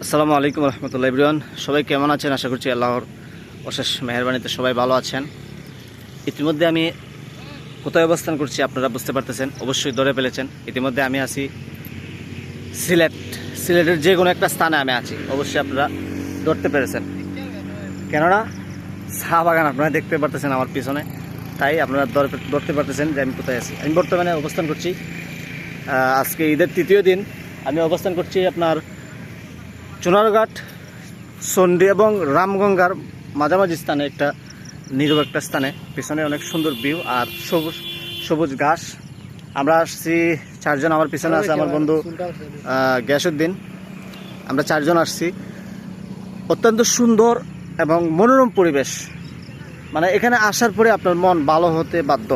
আসসালামু আলাইকুম রহমতুল্লাহ ইব্রিয়ান সবাই কেমন আছেন? আশা করছি আল্লাহর অশেষ মেহরবানিতে সবাই ভালো আছেন। ইতিমধ্যে আমি কোথায় অবস্থান করছি আপনারা বুঝতে পারতেছেন, অবশ্যই ধরে ফেলেছেন। ইতিমধ্যে আমি আছি সিলেট, সিলেটের যে কোনো একটা স্থানে আমি আছি, অবশ্যই আপনারা ধরতে পেরেছেন। কেননা চা বাগান আপনারা দেখতে পারতেছেন আমার পিছনে, তাই আপনারা ধর- ধরতে পারতেছেন যে আমি কোথায় আছি। আমি বর্তমানে অবস্থান করছি আজকে ঈদের তৃতীয় দিন, আমি অবস্থান করছি আপনার চুনারঘাট চণ্ডী এবং রামগঙ্গার মাঝামাঝি স্থানে একটা নীরব একটা স্থানে। পিছনে অনেক সুন্দর ভিউ আর সবুজ সবুজ ঘাস। আমরা আসছি, চারজন আমার পিছনে আছে, আমার বন্ধু গ্যাসুদ্দিন আমরা চারজন আসছি। অত্যন্ত সুন্দর এবং মনোরম পরিবেশ। মানে এখানে আসার পরে আপনার মন ভালো হতে বাধ্য।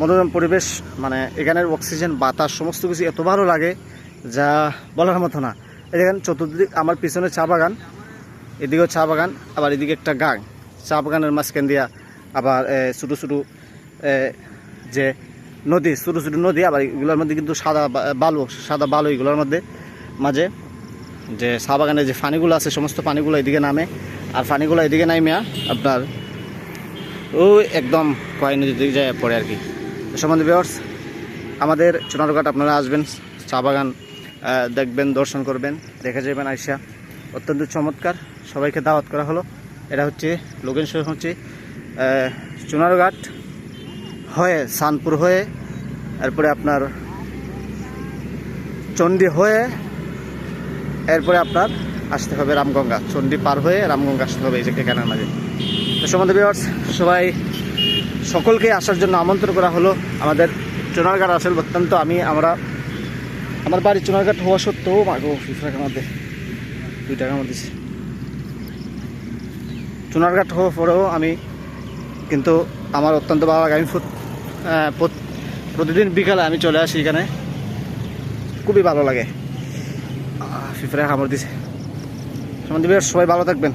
মনোরম পরিবেশ মানে এখানের অক্সিজেন, বাতাস, সমস্ত কিছু এত ভালো লাগে যা বলার মতো না। দেখেন চতুর্দিক আমার পিছনে চা বাগান, এদিকেও চা বাগান, আবার এদিকে একটা গাং। চা বাগানের মাঝখান দিয়া আবার ছোটো ছোটো যে নদী, ছোটো ছোটো নদী, আবার এগুলোর মধ্যে কিন্তু সাদা বালু সাদা বালু এগুলোর মধ্যে মাঝে। যে চা বাগানের যে পানিগুলো আছে, সমস্ত পানিগুলো এদিকে নামে। আর পানিগুলো এদিকে নামিয়া আপনার, ওই একদম কয় নদীর দিকে যায় পড়ে আর কি। সম্বন্ধে বিয়ার্স আমাদের চুনারঘাট আপনারা আসবেন, চা বাগান দেখবেন, দর্শন করবেন, দেখে যাবেন আইসা। অত্যন্ত চমৎকার। সবাইকে দাওয়াত করা হলো। এটা হচ্ছে লোকেশন হচ্ছে চুনারঘাট হয়ে, সানপুর হয়ে, এরপরে আপনার চণ্ডী হয়ে, এরপরে আপনার আসতে হবে রামগঙ্গা। চণ্ডী পার হয়ে রামগঙ্গা আসতে হবে এই যে কেনার মাঝে। তো বিয়ার্স সবাই সকলকে আসার জন্য আমন্ত্রণ করা হলো। আমাদের চুনারঘাট আসল অত্যন্ত, আমি, আমরা আমার বাড়ি চুনারঘাট হওয়া সত্ত্বেও মাগো ফিফরার মধ্যে দুই টাকার মধ্যে দিছে। চুনারঘাট হওয়ার পরেও আমি কিন্তু আমার অত্যন্ত ভালো লাগে। আমি প্রতিদিন বিকালে আমি চলে আসি এখানে। খুবই ভালো লাগে। ফিফরা কামড় দিছে। সম্বন্ধে সবাই ভালো থাকবেন।